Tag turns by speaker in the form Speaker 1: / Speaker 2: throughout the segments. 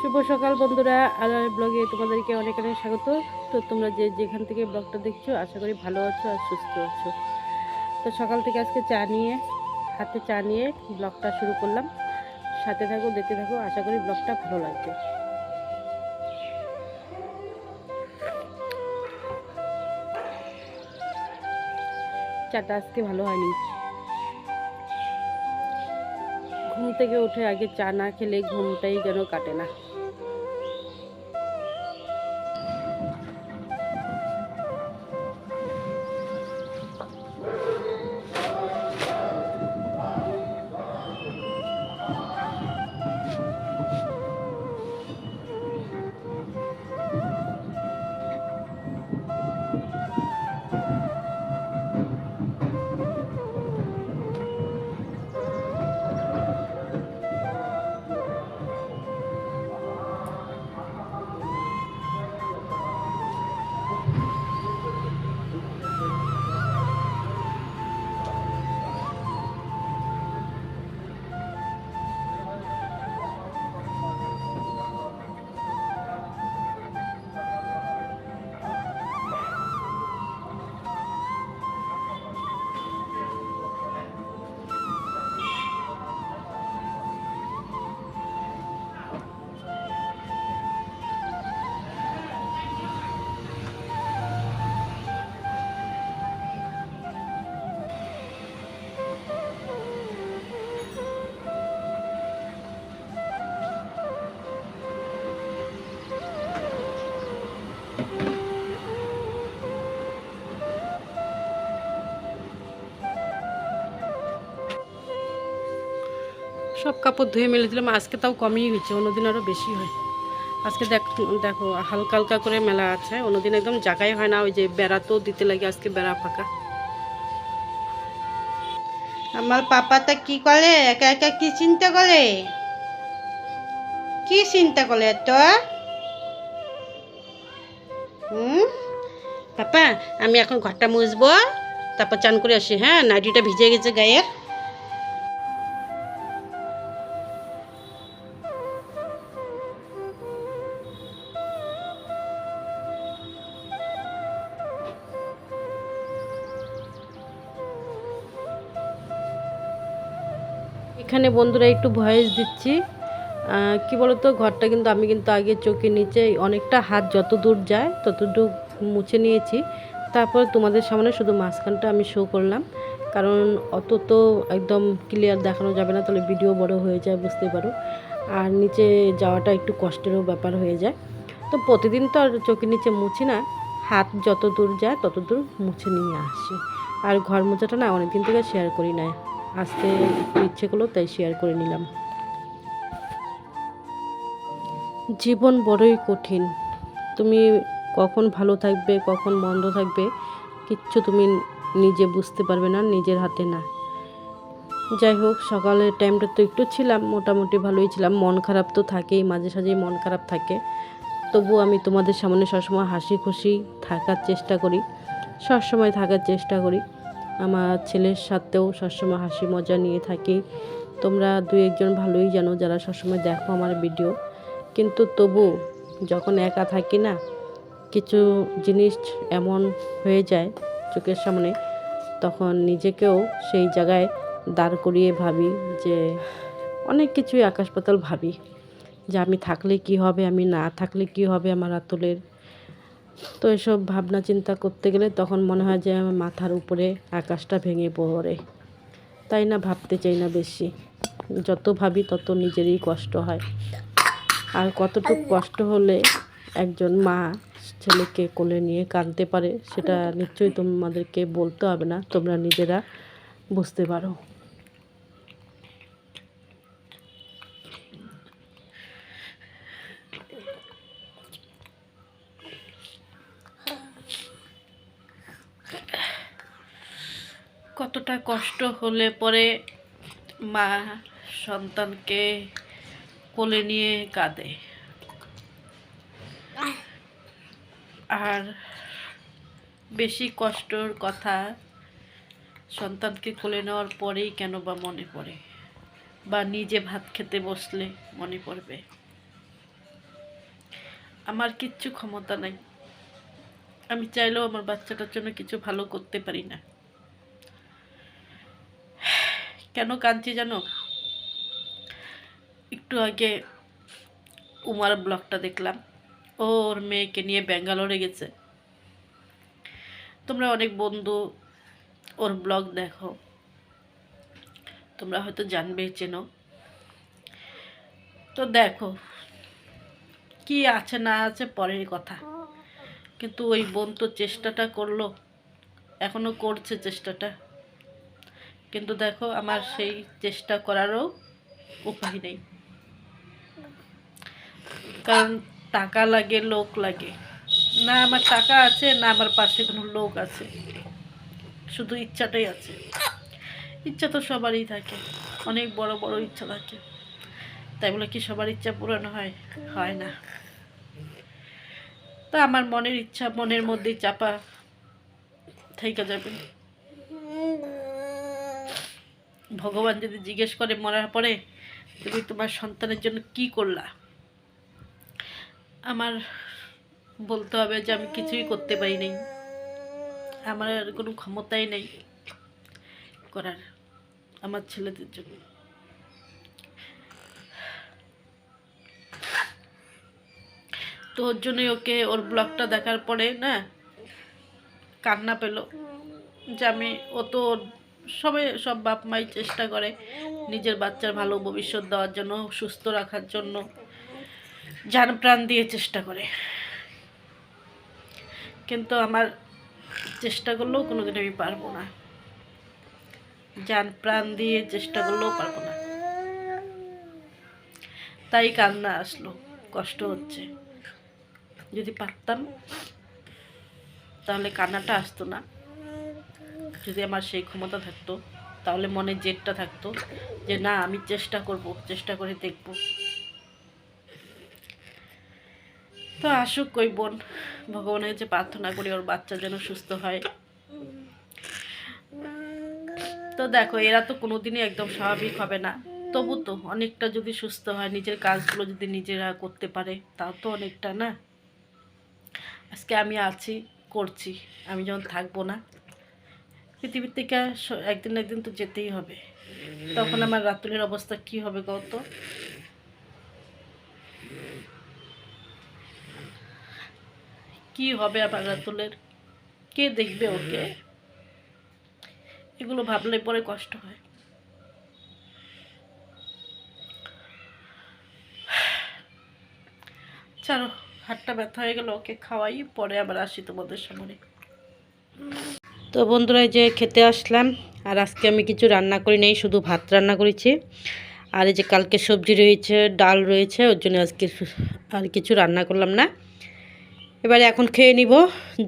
Speaker 1: শুভ সকাল বন্ধুরা। আর ব্লগে তোমাদেরকে অনেক অনেক স্বাগত। তো তোমরা যে যেখান থেকে ব্লগটা দেখছ, আশা করি ভালো আছো আর সুস্থ আছো। তো সকাল থেকে আজকে চা নিয়ে, হাতে চা নিয়ে ব্লগটা শুরু করলাম। সাথে থাকো, দেখতে থাকো, আশা করি ব্লগটা ভালো লাগবে। চাটা আজকে ভালো হয়নি। ঘুম থেকে উঠে আগে চা না খেলে ঘুমটাই যেন কাটে না। সব কাপড় ধুয়ে মেলে দিলাম। আজকে তাও কমই হয়েছে, অন্যদিন আরও বেশি হয়। আজকে দেখ, দেখো, হালকা হালকা করে মেলা আছে, অন্যদিন একদম জায়গায় হয় না, ওই যে বেড়াতেও দিতে লাগে আজকে বেড়া ফাঁকা।
Speaker 2: আমার পাপাটা কি করে? একা একা কি চিন্তা করে? কি চিন্তা করে তো হুম? পাপা, আমি এখন ঘরটা মুছবো, তারপর চান করে আসি হ্যাঁ? নাইটিটা ভিজে গেছে গায়ের।
Speaker 1: এখানে বন্ধুরা একটু ভয়েস দিচ্ছি। কি বলতো, ঘরটা কিন্তু আমি কিন্তু আগে চোখের নিচে অনেকটা হাত যত দূর যায় ততটুকু মুছে নিয়েছি। তারপর তোমাদের সামনে শুধু মাঝখানটা আমি শো করলাম। কারণ অত তো একদম ক্লিয়ার দেখানো যাবে না, তাহলে ভিডিও বড় হয়ে যায়, বুঝতে পারো। আর নিচে যাওয়াটা একটু কষ্টেরও ব্যাপার হয়ে যায়। তো প্রতিদিন তো আর চোখের নিচে মুছি না, হাত যত দূর যায় তত দূর মুছে নিয়ে আসি। আর ঘর মোছাটা না অনেকদিন থেকে শেয়ার করি না আজকে একটু ইচ্ছে করল, তাই শেয়ার করে নিলাম। জীবন বড়ই কঠিন। তুমি কখন ভালো থাকবে, কখন মন্দ থাকবে, কিচ্ছু তুমি নিজে বুঝতে পারবে না, নিজের হাতে না। যাই হোক, সকালের টাইমটা তো একটু ছিলাম, মোটামুটি ভালোই ছিলাম। মন খারাপ তো থাকেই, মাঝে সাঝেই মন খারাপ থাকে। তবু আমি তোমাদের সামনে সবসময় হাসি খুশি থাকার চেষ্টা করি, সবসময় থাকার চেষ্টা করি। আমার ছেলের সাথেও সবসময় হাসি মজা নিয়ে থাকি। তোমরা দু একজন ভালোই জানো যারা সবসময় দেখো আমার ভিডিও কিন্তু তবু যখন একা থাকি না, কিছু জিনিস এমন হয়ে যায় চোখের সামনে, তখন নিজেকেও সেই জায়গায় দাঁড় করিয়ে ভাবি যে অনেক কিছুই আকাশ পাতাল ভাবি। যে আমি থাকলে কি হবে, আমি না থাকলে কি হবে আমার আতলের তো এসব ভাবনা চিন্তা করতে গেলে তখন মনে হয় যে আমার মাথার উপরে আকাশটা ভেঙে পড়ে। তাই না ভাবতে চাই না বেশি। যত ভাবি তত নিজেরই কষ্ট হয়। আর কতটুকু কষ্ট হলে একজন মা ছেলেকে কোলে নিয়ে কাঁদতে পারে, সেটা নিশ্চয়ই তোমাদেরকে বলতে হবে না। তোমরা নিজেরা বুঝতে পারো। কতটা কষ্ট হলে পরে মা সন্তানকে কোলে নিয়ে কাঁদে। আর বেশি কষ্টর কথা সন্তানকে কোলে নেওয়ার পরেই কেন বা মনে পড়ে? বা নিজে ভাত খেতে বসলে মনে পড়বে?
Speaker 2: আমার কিচ্ছু ক্ষমতা নাই। আমি চাইলেও আমার বাচ্চাটার জন্য কিছু ভালো করতে পারি না। কেন কাঁদছি জানো? একটু আগে উমার ব্লগটা দেখলাম। ওর মেয়েকে নিয়ে ব্যাঙ্গালোরে গেছে। তোমরা অনেক বন্ধু, ওর ব্লগ দেখো। তোমরা হয়তো জানবে, চেনো। তো দেখো, কি আছে না আছে পরের কথা। কিন্তু ওই বোন তো চেষ্টাটা করল, এখনও করছে চেষ্টাটা। কিন্তু দেখো আমার সেই চেষ্টা করারও উপায় নেই। কারণ টাকা লাগে, লোক লাগে। না আমার টাকা আছে, না আমার পাশে কোনো লোক আছে। শুধু ইচ্ছাটাই আছে। ইচ্ছা তো সবারই থাকে। অনেক বড় বড় ইচ্ছা থাকে। তাই বলে কি সবার ইচ্ছা পূরণ হয়? হয় না। তা আমার মনের ইচ্ছা মনের মধ্যেই চাপা থেকে যাবে। ভগবান যদি জিজ্ঞেস করে মরার পরে, তুমি তোমার সন্তানের জন্য কি করলা? আমার বলতে হবে যে আমি কিছুই করতে পারি নাই। আমার আর কোনো ক্ষমতাই নেই করার, আমার ছেলেদের জন্য। তো ওর জন্যই ওকে ওর ব্লগটা দেখার পরে না কান্না পেল যে আমি, ও তো ওর সবাই সব বাপ মাই চেষ্টা করে নিজের বাচ্চার ভালো ভবিষ্যৎ দেওয়ার জন্য, সুস্থ রাখার জন্য যান প্রাণ দিয়ে চেষ্টা করে। কিন্তু আমার চেষ্টা করলেও কোনোদিন আমি পারব না। যান প্রাণ দিয়ে চেষ্টা করলেও পারব না। তাই কান্না আসলো, কষ্ট হচ্ছে। যদি পারতাম, তাহলে কান্নাটা আসতো না। যদি আমার সেই ক্ষমতা থাকতো, তাহলে মনে জেদটা থাকতো যে না, আমি চেষ্টা করব, চেষ্টা করে দেখব। তো আসুক কই বোন, ভগবানের কাছে প্রার্থনা করি ওর বাচ্চা যেন সুস্থ হয়। তো দেখো, এরা তো কোনোদিনই একদম স্বাভাবিক হবে না। তবু তো অনেকটা যদি সুস্থ হয়, নিজের কাজগুলো যদি নিজেরা করতে পারে, তাও তো অনেকটা না? আজকে আমি আছি, করছি, আমি যখন থাকব না পৃথিবীর থেকে একদিন একদিন তো যেতেই হবে। তখন আমার রাতুলের অবস্থা কি হবে কত কি হবে আমার রাতুলের? কে দেখবে ওকে? এগুলো ভাবলে পরে কষ্ট হয়। চলো হাতটা ব্যথা হয়ে গেল, ওকে খাওয়াই, পরে আবার আসি তোমাদের সামনে। তো বন্ধুরা এই যে খেতে আসলাম, আর আজকে আমি কিছু রান্না করি নেই, শুধু ভাত রান্না করেছি। আর এই যে কালকে সবজি রয়েছে, ডাল রয়েছে, ওর জন্য আজকে আর কিছু রান্না করলাম না। এবারে এখন খেয়ে নিব,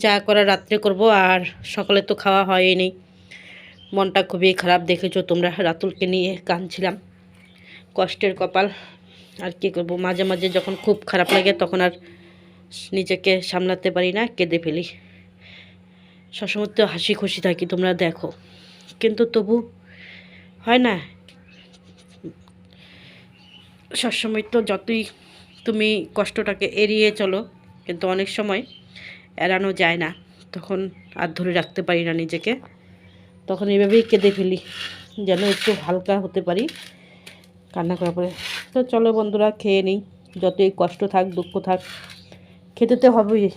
Speaker 2: যা করার রাত্রে করব, আর সকালে তো খাওয়া হয়ই নেই মনটা খুবই খারাপ দেখেছ তোমরা, রাতুলকে নিয়ে কাঁদছিলাম। কষ্টের কপাল, আর কি করব? মাঝে মাঝে যখন খুব খারাপ লাগে, তখন আর নিজেকে সামলাতে পারি না, কেঁদে ফেলি। সবসময় তো হাসি খুশি থাকি, তোমরা দেখো। কিন্তু তবু হয় না? সবসময় তো যতই তুমি কষ্টটাকে এড়িয়ে চলো, কিন্তু অনেক সময় এড়ানো যায় না। তখন আর ধরে রাখতে পারি না নিজেকে। তখন এইভাবেই কেঁদে ফেলি, যেন একটু হালকা হতে পারি কান্না করার পরে। তো চলো বন্ধুরা, খেয়ে নিই। যতই কষ্ট থাক, দুঃখ থাক, খেতে তো হবেই।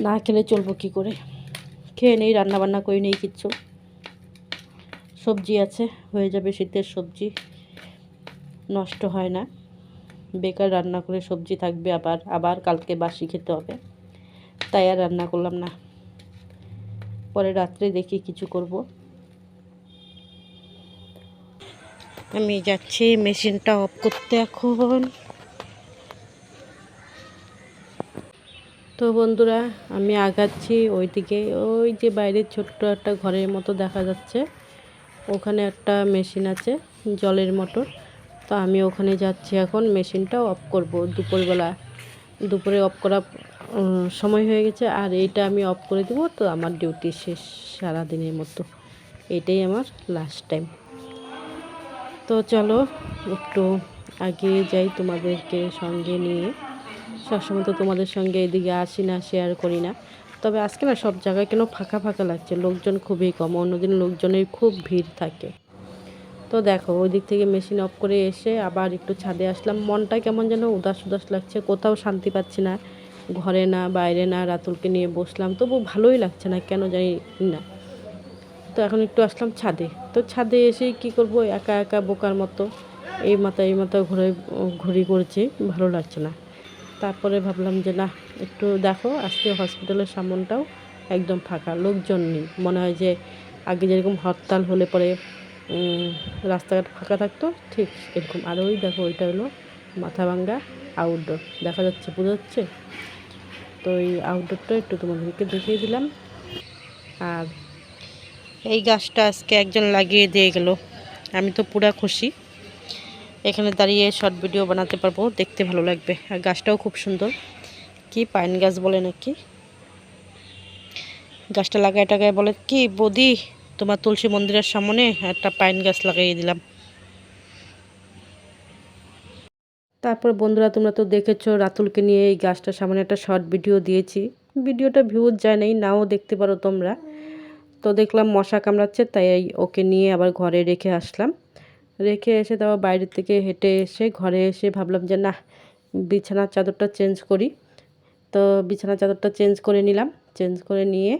Speaker 2: না খেলে চলবো কি করে? খেয়ে নেই রান্না বান্না করে নেই কিচ্ছু। সবজি আছে, হয়ে যাবে শীতের সবজি। নষ্ট হয় না। বেকার রান্না করে সবজি থাকবে আবার আবার কালকে বাসি খেতে হবে। তাই আর রান্না করলাম না। পরে রাত্রে দেখি কিছু করব। আমি যাচ্ছি, মেশিনটা অফ করতে এখন। তো বন্ধুরা, আমি আগাচ্ছি ওইদিকে। ওই যে বাইরে ছোট্ট একটা ঘরের মতো দেখা যাচ্ছে। ওখানে একটা মেশিন আছে, জলের মোটর। তো আমি ওখানে যাচ্ছি এখন, মেশিনটা অফ করব দুপুরবেলা। দুপুরে অফ করা সময় হয়ে গেছে, আর এইটা আমি অফ করে দেবো। তো আমার ডিউটি শেষ সারাদিনের মতো। এটাই আমার লাস্ট টাইম তো চলো, একটু আগে যাই তোমাদেরকে সঙ্গে নিয়ে।
Speaker 1: সবসময় তো তোমাদের সঙ্গে এদিকে আসি না শেয়ার করি না। তবে আজকে না সব জায়গায় কেন ফাঁকা ফাঁকা লাগছে, লোকজন খুবই কম, অন্যদিন লোকজনের খুব ভিড় থাকে। তো দেখো, ওই দিক থেকে মেশিন অফ করে এসে আবার একটু ছাদে আসলাম। মনটা কেমন যেন উদাস উদাস লাগছে, কোথাও শান্তি পাচ্ছি না। ঘরে না, বাইরে না, রাতুলকে নিয়ে বসলাম। তবু ভালোই লাগছে না, কেন জানি না। তো এখন একটু আসলাম ছাদে। তো ছাদে এসেই কি করব, একা একা বোকার মতো, এই মাথা এই মাথা ঘুরে, ঘুরি করছি, ভালো লাগছে না। তারপরে ভাবলাম যে না একটু দেখো, আজকে হসপিটালের সামনটাও একদম ফাঁকা, লোকজন নেই। মনে হয় যে, আগে যেরকম হরতাল হলে পরে রাস্তাঘাট ফাঁকা থাকতো, ঠিক এরকম। আর ওই দেখো, ওইটা হলো মাথাভাঙ্গা আউটডোর দেখা যাচ্ছে, বোঝা যাচ্ছে? তো এই আউটডোরটা একটু তোমাদেরকে দেখিয়ে দিলাম। আর
Speaker 2: এই গাছটা আজকে একজন লাগিয়ে দিয়ে গেল। আমি তো পুরা খুশি। এখানে দাঁড়িয়ে শর্ট ভিডিও বানাতে পারব, দেখতে ভালো লাগবে। আর গাছটাও খুব সুন্দর। কি পাইন গাছ বলে নাকি? গাছটা লাগায় টাগায় বলে, কি বৌদি, তোমার তুলসী মন্দিরের সামনে একটা পাইন গাছ লাগিয়ে দিলাম।
Speaker 1: তারপর, বন্ধুরা, তোমরা তো দেখেছ, রাতুলকে নিয়ে এই গাছটার সামনে একটা শর্ট ভিডিও দিয়েছি। ভিডিওটা ভিউজ যায় নাই, নাও দেখতে পারো তোমরা। তো দেখলাম মশা কামড়াচ্ছে, তাই ওকে নিয়ে আবার ঘরে রেখে আসলাম। রেখে এসে তারপর বাইরের থেকে হেঁটে এসে ঘরে এসে ভাবলাম যে না বিছানার চাদরটা চেঞ্জ করি। তো বিছানার চাদরটা চেঞ্জ করে নিলাম। চেঞ্জ করে নিয়ে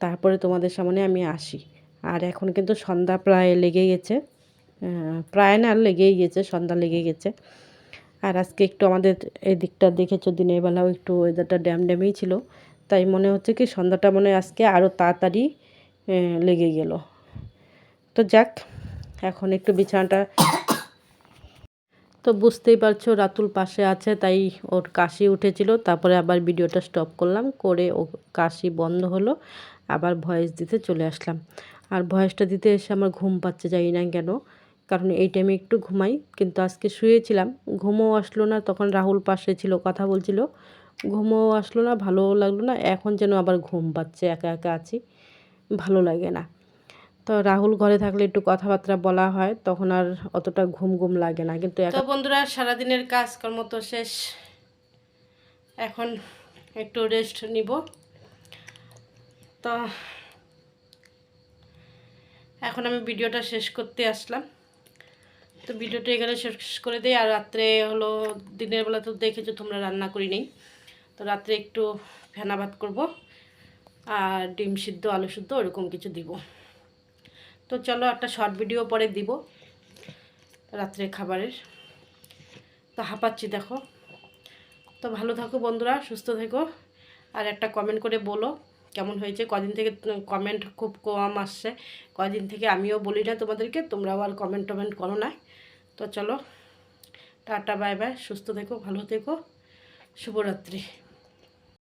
Speaker 1: তারপরে তোমাদের সামনে আমি আসি। আর এখন কিন্তু সন্ধ্যা প্রায় লেগে গেছে। প্রায় না, লেগেই গেছে, সন্ধ্যা লেগে গেছে। আর আজকে একটু আমাদের এই দিকটা দেখেছ, দিনের বেলাও একটু ওয়েদারটা ড্যাম ড্যামেই ছিল। তাই মনে হচ্ছে কি, সন্ধ্যাটা মনে আজকে আরও তাড়াতাড়ি লেগে গেল। তো যাক এখন একটু বিছানাটা তো বুঝতেই পারছ, রাতুল পাশে আছে, তাই ওর কাশি উঠেছিল। তারপরে আবার ভিডিওটা স্টপ করলাম, করে ও কাশি বন্ধ হলো, আবার ভয়েস দিতে চলে আসলাম। আর ভয়েসটা দিতে এসে আমার ঘুম পাচ্ছে যাই না কেন, কারণ এই টাইমে একটু ঘুমাই, কিন্তু আজকে শুয়েছিলাম। ঘুমও আসলো না, তখন রাহুল পাশে ছিল, কথা বলছিল। ঘুমও আসলো না, ভালোও লাগল না, এখন যেন আবার ঘুম পাচ্ছে, একা একা আছি, ভালো লাগে না। তো রাহুল ঘরে থাকলে একটু কথাবার্তা বলা হয়, তখন আর অতটা ঘুম ঘুম লাগে না। কিন্তু
Speaker 2: তো বন্ধুরা, সারাদিনের কাজকর্ম তো শেষ। এখন একটু রেস্ট নিব। তো এখন আমি ভিডিওটা শেষ করতে আসলাম। তো ভিডিওটা এখানে শেষ করে দিই। আর রাত্রে হলো, দিনের বেলা তো দেখেছ তোমরা রান্না করি নেই। তো রাত্রে একটু ফেনা ভাত করব। আর ডিম সিদ্ধ, আলু সিদ্ধ, ওরকম কিছু দিব। তো চলো একটা শর্ট ভিডিও পরে দিব রাত্রে খাবারের। তো হাঁপাচ্ছি দেখো। তো ভালো থাকো বন্ধুরা, সুস্থ থেকো। আর একটা কমেন্ট করে বলো, কেমন হয়েছে? কদিন থেকে কমেন্ট খুব কম আসছে। কদিন থেকে আমিও বলি না তোমাদেরকে, তোমরাও আর কমেন্ট টমেন্ট করো না। তো চলো, টাটা বাই বাই সুস্থ থেকো, ভালো থেকো। শুভরাত্রি।